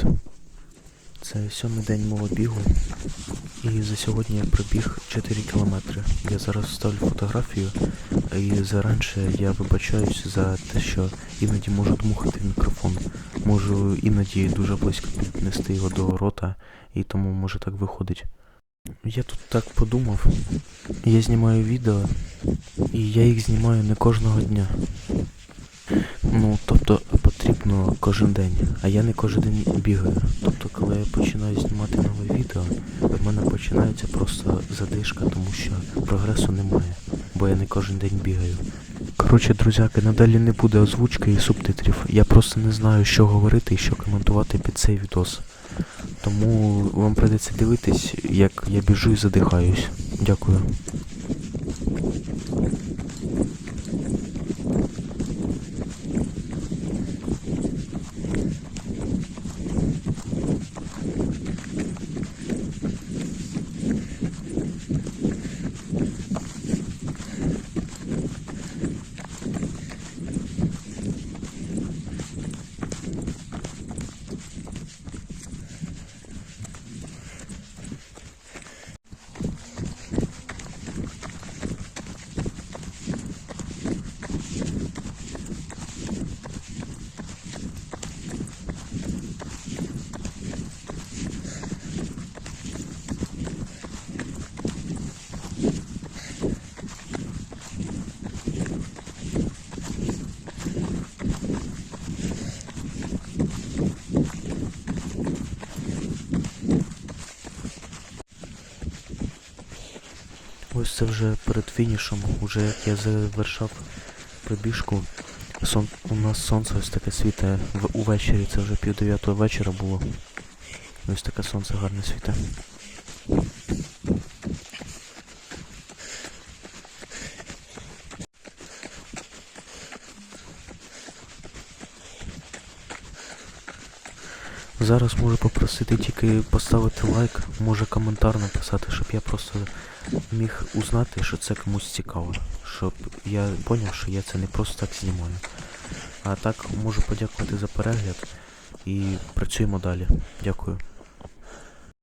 Привіт. Це сьомий день мого бігу. І за сьогодні я пробіг 4 кілометри. Я зараз ставлю фотографію, і заранше я вибачаюсь за те, що іноді можу дмухати мікрофон. Можу іноді дуже близько піднести його до рота, і тому може так виходить. Я тут так подумав. Я знімаю відео, і я їх знімаю не кожного дня. Ну, тобто потрібно кожен день, а я не кожен день бігаю. Тобто, коли я починаю знімати нове відео, в мене починається просто задишка, тому що прогресу немає, бо я не кожен день бігаю. Коротше, друзяки, надалі не буде озвучки і субтитрів. Я просто не знаю, що говорити і що коментувати під цей відос. Тому вам прийдеться дивитись, як я біжу і задихаюсь. Дякую. Ось це вже перед фінішем, уже як я завершав пробіжку. Сон... У нас сонце ось таке світе в... увечері, це вже пів дев'ятого вечора було. Ось таке сонце гарне світе. Зараз можу попросити тільки поставити лайк, може коментар написати, щоб я просто міг узнати, що це комусь цікаво. Щоб я зрозумів, що я це не просто так знімаю. А так можу подякувати за перегляд і працюємо далі. Дякую.